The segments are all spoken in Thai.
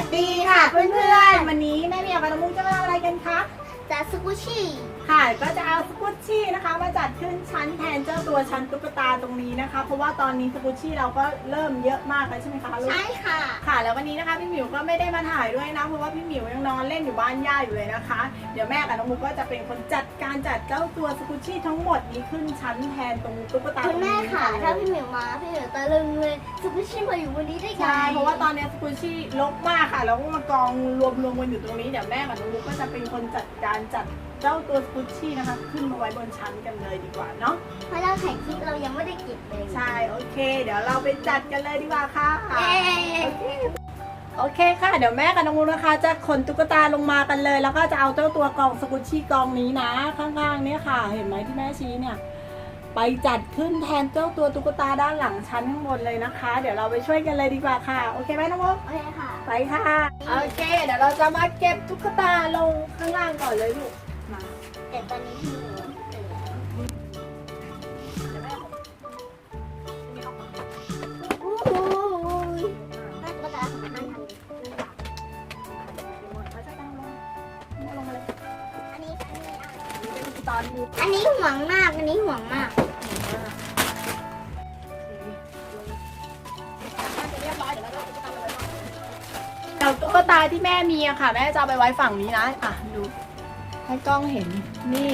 สดีค่ะเพื่อนๆ วันนี้แม่เมียกับน้องมุ้งจะมาทำอะไรกันคะ ชี่ค่ะ ก็จะเอาสกุชชี่นะคะ มาจัดขึ้นชั้นแทนเจ้าตัวชั้นตุ๊กตาตรงนี้นะคะ เพราะว่าตอนนี้สกุชชี่เราก็เริ่มเยอะมากแล้วใช่ไหมคะลูก ใช่ค่ะ ค่ะ แล้ววันนี้นะคะพี่หมิวก็ไม่ได้มาถ่ายด้วยนะ เพราะว่าพี่หมิวยังนอนเล่นอยู่บ้านย่าอยู่เลยนะคะ เดี๋ยวแม่กับน้องมุกก็จะเป็นคนจัดการจัดเจ้าตัวสกุชชี่ทั้งหมดนี้ขึ้นชั้นแทนตรงตุ๊กตาคุณแม่ค่ะตรงนี้ถ้าเลยพี่หมิวมาพี่หมิวตะลึงเลยสกุชชี่มาอยู่วันนี้ได้ไงใช่เพราะว่าตอนนี้สกุชชี่ลกมากค่ะ แล้วก็มากองรวมรวมกันอยู่ตรงนี้ เดี๋ยวแม่กับน้องมุกก็จะเป็นคนจัดการจัดเจ้าตัวสกุชชี่นะคะ ขึ้นมาไว้บนชั้นกันเลยดีกว่าเนาะเพราะเราถ่ายคลิปเรายังไม่ได้เก็บเลยใช่โอเค เดี๋ยวเราไปจัดกันเลยดีกว่าค่ะเย้โอเคค่ะ เดี๋ยวแม่กับน้องมุกนะคะ จะขนตุ๊กตาลงมากันเลย แล้วก็จะเอาเจ้าตัวกล่องสกุชชี่กล่องนี้นะ ข้างๆเนี่ยค่ะ เห็นไหมที่แม่ชี้เนี่ย ไปจัดขึ้นแทนเจ้าตัวตุ๊กตาด้านหลังชั้นข้างบนเลยนะคะ เดี๋ยวเราไปช่วยกันเลยดีกว่าค่ะ โอเคไหมน้องมุกโอเคค่ะ ไปค่ะ โอเค เดี๋ยวเราจะมาเก็บตุ๊กตาลงข้างล่างก่อนเลยลูก มาแต่ตอนนี้พี่หมิวตื่นอู้หูน่าจะตาของมันทำอันนี้อันนี้อะตอนนี้อันนี้ห่วงมาก อันนี้ห่วงมากาที่แม่มีอะค่ะ แม่จะเอาไปไว้ฝั่งนี้นะอะดูให้กล้องเห็นนี่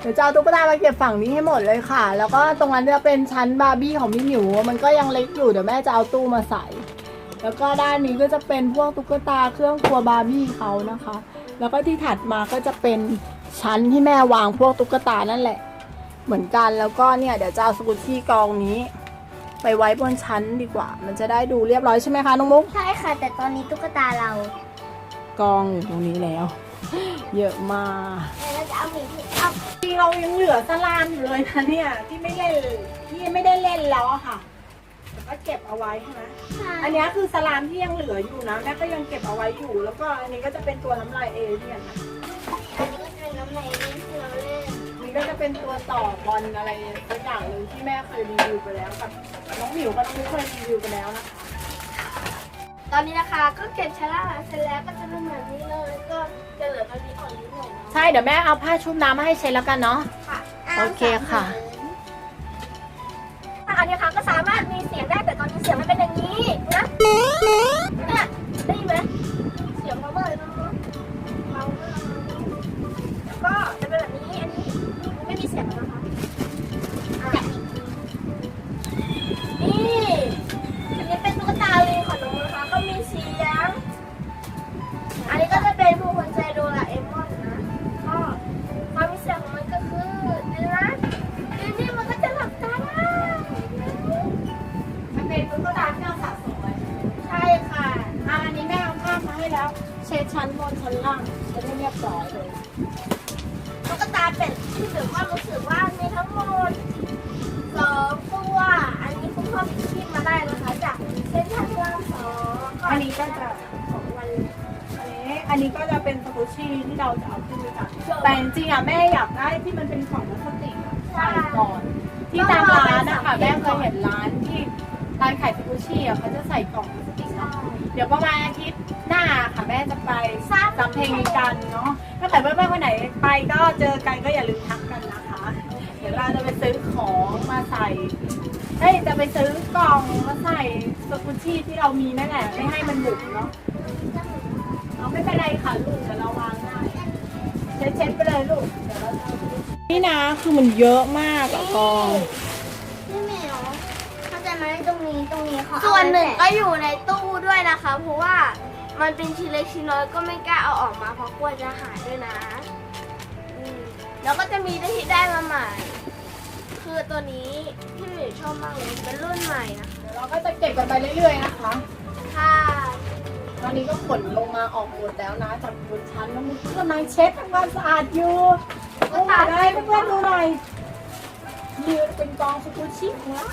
เดี๋ยวจะเอาตุ๊กตามาเก็บฝั่งนี้ให้หมดเลยค่ะ แล้วก็ตรงนั้นจะเป็นชั้นบาร์บี้ของพี่หมิว มันก็ยังเล็กอยู่เดี๋ยวแม่จะเอาตู้มาใส่ แล้วก็ด้านนี้ก็จะเป็นพวกตุ๊กตาเครื่องครัวบาร์บี้เขานะคะ แล้วก็ที่ถัดมาก็จะเป็นชั้นที่แม่วางพวกตุ๊กตานั่นแหละ เหมือนกันแล้วก็เนี่ยเดี๋ยวจะเอาสกุตชี่กองนี้ ไปไว้บนชั้นดีกว่า มันจะได้ดูเรียบร้อยใช่ไหมคะน้องมุก ใช่ค่ะ แต่ตอนนี้ตุ๊กตาเรากองอยู่ตรงนี้แล้ว เยอะมากเราจะเอาหมีที่เอาจริงเรายังเหลือสลามอยู่เลยนะเนี่ยที่ไม่เล่นที่ไม่ได้เล่นแล้วอะค่ะแต่ก็เก็บเอาไว้ใช่ไหมอันเนี้ยคือสลามที่ยังเหลืออยู่นะแม่ก็ยังเก็บเอาไว้อยู่ แล้วก็อันนี้ก็จะเป็นตัวน้ำลายเอเลี่ยนนะอันนี้ก็จะเป็นน้ำในนี่ที่เราเล่นนี่ ก็จะเป็นตัวต่อบอลอะไรสักอย่างหนึ่งที่แม่เคยรีวิวไปแล้วกับน้องหมิวก็น้องมิวเคยรีวิวไปแล้วนะคะตอนนี้นะคะก็เก็บชั้นล่างเสร็จแล้วก็จะเป็นแบบนี้เลยก็จะเหลือตอนนี้อ่อนนิดหน่อยนะใช่เดี๋ยวแม่เอาผ้าชุบน้ำมาให้เช็ดแล้วกันเนาะ ค่ะ โอเคค่ะ ได้นะคะจากเส้นทางล่าสองอันนี้ก็จะของวันอันนี้อันนี้ก็จะเป็นสกุชี่ที่เราจะเอาขึ้นไปจัดแต่จริงๆอะแม่อยากได้ที่มันเป็นของพลาสติกอะใส่ก่อน ที่ตามร้านนะคะแม่เคยเห็นร้านที่ร้านขายสกุชี่อะเขาจะใส่กล่องพลาสติกเนาะเดี๋ยวประมาณอาทิตย์หน้าค่ะแม่จะไปสร้างสำเพ็งกันเนาะถ้าแต่เพื่อนๆคนไหนไปก็เจอกันก็อย่าลืมทักกันนะคะ เดี๋ยวเราจะไปซื้อของมาใส่ เฮ้ยจะไปซื้อกล่องมาใส่สกุชชี่ที่เรามีนั่นแหละไม่ให้มันบุกเนาะเอาไม่เป็นไรค่ะลูกเดี๋ยวเราวางได้เช็ดเช็ดๆไปเลยลูกเดี๋ยวเราจะเอาไปนี่นะคือมันเยอะมากอะกองพี่เหมียวเข้าใจไหมตรงนี้ตรงนี้เขาส่วนหนึ่งก็ก็อยู่ในตู้ด้วยนะคะ เพราะว่ามันเป็นชิ้นเล็กชิ้นน้อยก็ไม่กล้าเอาออกมาเพราะกลัวจะหายด้วยนะอืมแล้วก็จะมีที่ได้มาใหม่คือตัวนี้ที่ หนูชอบมากเลยเป็นรุ่นใหม่นะคะเดี๋ยวเราก็จะเก็บกันไปเรื่อยๆนะคะ ค่ะตอนนี้ก็ขนลงมาออกหมดแล้วนะจากบนชั้นแล้วมันกำลังเช็ดทำความสะอาดอยู่ก็ตาได้เพื่อนๆดูหน่อยนี่เป็นกองสกุชชี่ของเรา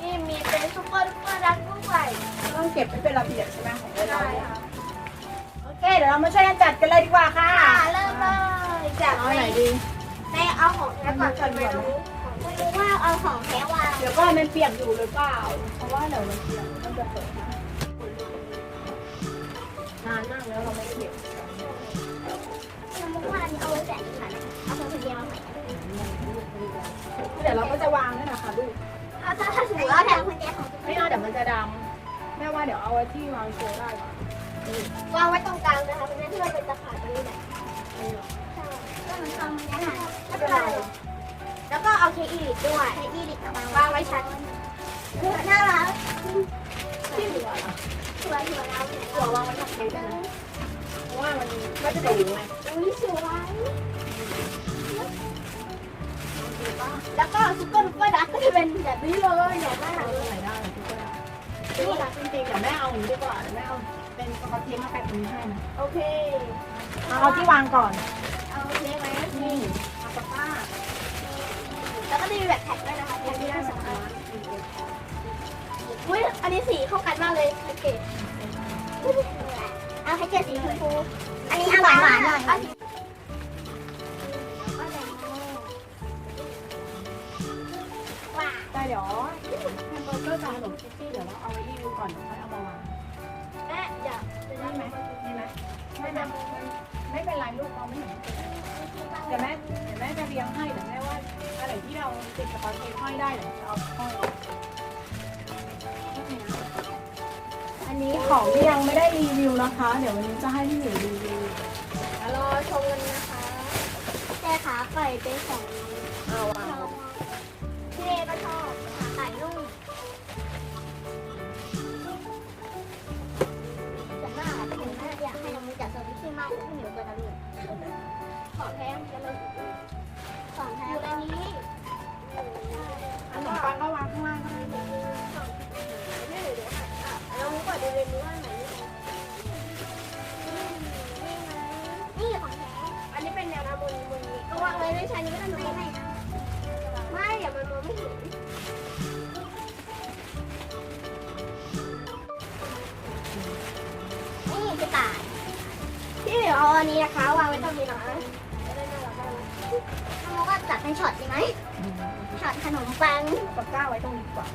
นี่มีเป็นซุปเปอร์ซุปเปอร์ดักด้วยต้องเก็บให้เป็นระเบียบใช่ไหมของเราใช่ค่ะโอเคเดี๋ยวเรามาช่วยกันจัดกันเลยดีกว่าค่ะค่ะเริ่มเลยจากเอาไหนดีแม่เอาของแท้ก่อนก่อนไหมลูก ไม่รู้ว่าเอาของแท้วางเดี๋ยวก็มันเปียกอยู่หรือเปล่า เพราะว่าเดี๋ยวมันเปียกมันจะเปิดนะนานมากแล้วเราไม่ได้เก็บว่าอันนี้เอาไว้แจกดีกว่านะคะเอาคนเดียวมาใส่เดี๋ยวเราก็จะวางด้วยนะคะลูกถ้าถ้าถ้าสมมติว่าแถมคนเดียวของไม่เอาเดี๋ยวมันจะดำแม่ว่าเดี๋ยวเอาไว้ที่วางโชว์ได้ก่อนวางไว้ตรงกลางนะคะเป็นที่เราเป็นตะข่ายตรงนี้แหละนี่เหรอใช่ก็เหมือนทำนะคะแล้วก็แล้ว ก็เอาเคอีลิกด้วยเคอีลิกมาวางไว้ชั้นน่ารักที่เหลือเหรอสวยสวยเอาเหลือวางไว้ทำเค้กได้ไหมเพราะว่ามันก็จะดูไงอุ้ยสวย แล้วก็ซุปเปอร์ซุปเปอร์ดักก็จะเป็นแบบนี้เลยใหญ่มากเอาตรงไหนได้อะทุกคนนี่นะจริงๆเดี๋ยวแม่เอาอย่างนี้ดีกว่าเดี๋ยวแม่เอาเป็นสกอตเทปมาแปะตรงนี้ให้นะโอเค เอาเอาที่วางก่อน เอาเค้กไว้นี่เอาปากกา แล้วก็จะมีแบบแท็กด้วยนะคะแท็กที่น่าสนใจอุ้ยอันนี้สีเข้ากันมากเลยแพ็กเกจเอาแพ็กเกจสีชมพูอันนี้เอาหวานหวานหน่อยเอาสีว้าแต่เดี๋ยวแฮมเบอร์เกอร์กับขนมคิตตี้เดี๋ยวเราเอาไว้รีวิวก่อนเดี๋ยวค่อยเอามาวางแม่อยากจะได้ได้ไหไหมมดีไหมไม่เป็น ไม่เป็นไรลูกเราไม่เห็นเดี๋ยวแม่เดี๋ยวแม่จะเรียงให้เดี๋ยวแม่ว่าอะไรที่เราติดสกอตเทปห้อยได้เดี๋ยวจะเอาห้อยอันนี้ของที่ยังไม่ได้รีวิวนะคะ เดี๋ยววันนี้จะให้พี่หมิวรีวิวรอชมกันนะคะแต่ขาไก่เป็นของเอาชอบพี่เอก็ชอบ ช่มากกว่าพี่เหนียวตัวนั้นของแท้จะเลยของแท้อันนี้ขนมปังก็วาง อาอันนี้นะคะวางไว้ตรงนี้นะจะได้น่ารักน่ารักน้องว่าจัดเป็นช็อตดีไหมช็อตขนมปังปากกาไว้ตรงนี้ดีกว่า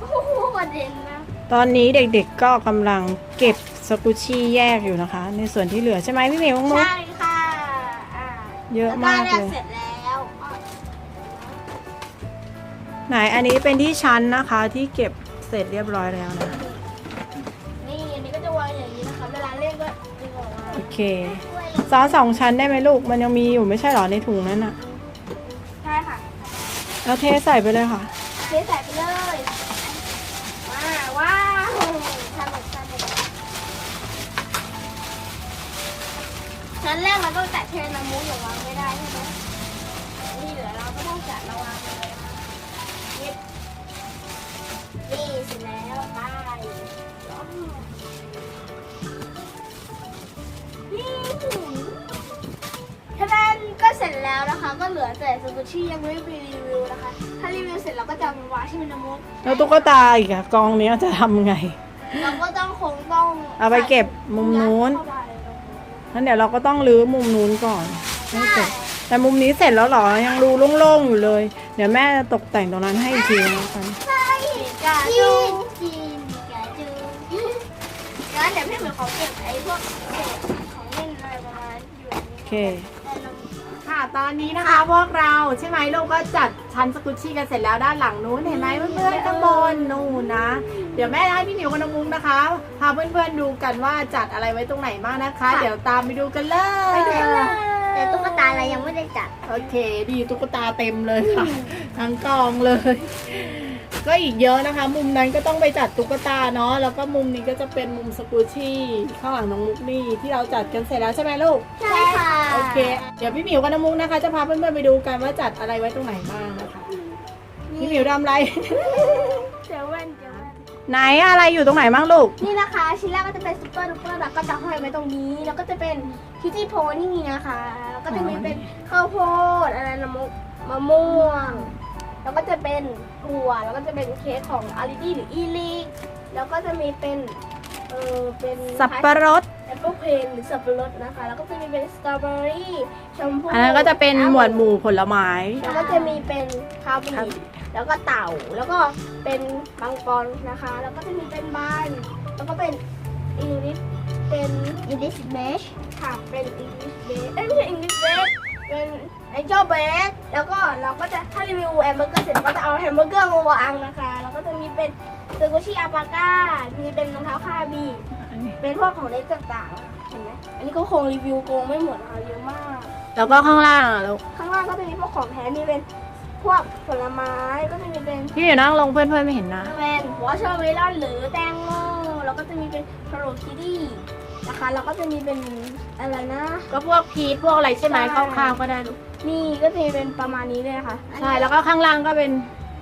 โอ้โหประเด็นนะตอนนี้เด็กๆก็กำลังเก็บสกุชชี่แยกอยู่นะคะ ในส่วนที่เหลือใช่ไหมพี่เหมียวมุกใช่ค่ะอ่าเยอะมากแล้วเลย เสร็จแล้วอะไหนอันนี้เป็นที่ชั้นนะคะที่เก็บเสร็จเรียบร้อยแล้วนะ เคซ้อนสองชั้นได้ไหมลูก มันยังมีอยู่ไม่ใช่เหรอในถุงนั้นอะใช่ค่ะแล้วเทใส่ไปเลยค่ะ เทใส่ไปเลยว้าวว้าวสนุกสนุกชั้นแรกเราต้องจัดเทน้ำมูกอย่าวางไม่ได้ใช่ไหมนี่เหลือเราก็ต้องจัดระวางเลยค่ะนี่นี่เสร็จแล้วไปนี่ สร็จแล้วนะคะ ก็เหลือแต่ซูชิยังไม่รีวิวนะคะ ถ้ารีวิวเสร็จเราก็จะเอามาวางที่เป็นน้ำมูกแล้วตุ๊กตาอีกอะกองเนี้ยจะทำไงเราก็ต้องคงต้องเอาไปเก็บมุมนู้นเข้าไปงั้นเดี๋ยวเราก็ต้องรื้อมุมนู้นก่อนให้เสร็จแต่มุมนี้เสร็จแล้วเหรอยังดูโล่งๆอยู่เลย เดี๋ยวแม่จะตกแต่งตรงนั้นให้อีกทีนะคะใช่กาจูจีนกาจูงั้นเดี๋ยวพี่เหมือนขอเก็บไอ้พวกเศษของเล่นอะไรประมาณอยู่ในโอนี้เคแต่เราค่ะตอนนี้นะคะพวกเราใช่ไหมลูกก็จัดชั้นสกุชชี่กันเสร็จแล้วด้านหลังนู้นเห็นไหมเพื่อนๆข้างบนนู่นนะ เดี๋ยวแม่ให้พี่หมิวกับน้องมุกนะคะพาเพื่อนๆดูกันว่าจัดอะไรไว้ตรงไหนบ้างนะคะ เดี๋ยวตามไปดูกันเลยไปดูกันเลยแต่ตุ๊กตาอะไรยังไม่ได้จัด โอเค ดีตุ๊กตาเต็มเลยค่ะ ทั้งกองเลย ก็อีกเยอะนะคะ มุมนั้นก็ต้องไปจัดตุ๊กตาเนาะแล้วก็มุมนี้ก็จะเป็นมุมสกูชี่ข้างหลังน้องมุกนี่ที่เราจัดกันเสร็จแล้วใช่ไหมลูกใช่ค่ะโอเค เดี๋ยวพี่หมิวกับน้องมุกนะคะ จะพาเพื่อนๆไปดูกันว่าจัดอะไรไว้ตรงไหนบ้างนะคะพี่หมิวทำอะไรเจเว่นเจเว่นไหนอะไรอยู่ตรงไหนบ้างลูกนี่นะคะชิ้นแรกก็จะเป็นซุปเปอร์ดูเปอร์แล้วก็จะห้อยไว้ตรงนี้ แล้วก็จะเป็นคิตตี้โพนี่นะคะแล้วก็จะมีเป็นข้าวโพดอะไรนะมะมะม่วง แล้วก็จะเป็นถั่วแล้วก็จะเป็นเค้กของอาริดี้หรืออีลิกแล้วก็จะมีเป็นเออเป็นสับปะรดแอปเปิลเพนหรือสับปะรดนะคะ แล้วก็จะมีเป็นสตรอเบอรี่ชมพูอันนั้นก็จะเป็นหมวดหมู่ผลไม้ แล้วก็จะมีเป็นคาบีแล้วก็เต่าแล้วก็เป็นบางกรนะคะ แล้วก็จะมีเป็นบาน แล้วก็เป็นอิลิสเป็น English Mesh ค่ะเป็น English Base เอ้ยไม่ใช่ English Base เป็น Angel Base แล้วก็เราก็จะถ้ารีวิวแฮมเบอร์เกอร์เสร็จเราก็จะเอาแฮมเบอร์เกอร์มาวางนะคะ แล้วก็จะมีเป็นซูกุชิอาปาก้า มีเป็นรองเท้าคาบี เป็นพวกของเล็กต่างๆ เห็นไหมอันนี้ก็คงรีวิวโกงไม่หมดนะคะเยอะมาก แล้วก็ข้างล่างอะแล้วข้างล่างก็จะมีพวกของแท้มีเป็นพวกผลไม้ก็จะมีเป็นพี่อยู่นั่งลงเพื่อนๆไม่เห็นนะ เป็นวอชเชอร์เมลอนหรือแตงโมแล้วก็จะมีเป็นโคโรคิดี้ นะคะ แล้วก็จะมีเป็นอะไรนะ ก็พวกพีชพวกอะไรใช่ไหมใช่คร่าวๆก็ได้ลูกมีก็จะมีเป็นประมาณนี้เลยนะคะใช่แล้วก็ข้างล่างก็เป็น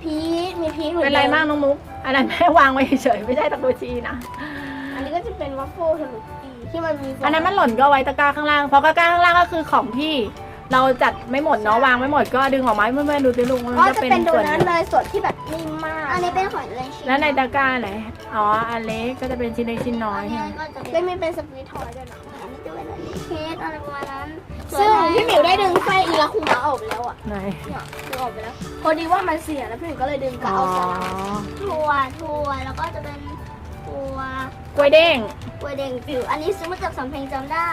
พีชมีพีชหมืเป็นอะไรมากน้องมุกอันนั้นแม่วางไว้เฉยๆไม่ใช่ตะกูชีนะอันนี้ก็จะเป็นวัฟเฟิลทะลุปีที่มันมีอันนั้นมันหล่นก็ไว้ตะกร้าข้างล่างเพราะตะกร้าข้างล่างก็คือของที่ เราจัดไม่หมดเนาะวางไม่หมดก็ดึงออกมาให้เพื่อนๆดูสิลูกมันก็จะจะเป็นเป็นโดส่วนนัทเลยส่วนที่แบบนิ่มมาก อันนี้เป็นของเลยชิ้นแล้วในตะกร้าไหน อ๋อ อันเล็กก็จะเป็นชิ้นเล็กชิ้นน้อยอันนี้ใช่ไหมก็จะเป็นไม่มีเป็นสปริตทอยด้วยนะอันนี้จะเป็นอันนี้เคสอะไรประมาณนั้นซึ่งพี่หมิวได้ดึงไส้อีลาคุมะออกไปแล้วอะไหน เนี่ยดึงออกไปแล้ว พอดีว่ามันเสียแล้วพี่หมิวก็เลยดึงกะอ๋อ เอาสาระถั่วถั่วแล้วก็จะเป็นถั่วกล้วยเด้ง กล้วยเด้งจิ๋วอันนี้ซื้อมาจากสำเพ็งจำได้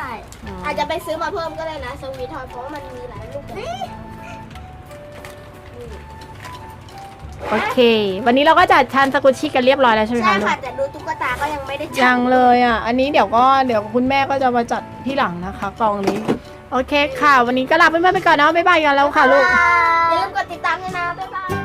อาจจะไปซื้อมาเพิ่มก็ได้นะสวีททอยเพราะว่ามันมีหลายรูปแบบ โอเค วันนี้เราก็จัดชานสกุชชี่กันเรียบร้อยแล้วใช่ไหมใช่คะลูค่ะ กแต่ดูตุ๊กตาก็ยังไม่ได้จับยังเลยอะ อันนี้เดี๋ยวก็เดี๋ยวคุณแม่ก็จะมาจัดที่หลังนะคะกล่องนี้ โอเคค่ะ วันนี้ก็ลาเพื่อนๆไปก่อนนะบ๊ายบายกันแล้วค่ะลูก อย่าลืมกดติดตามด้วยนะบ๊ายบ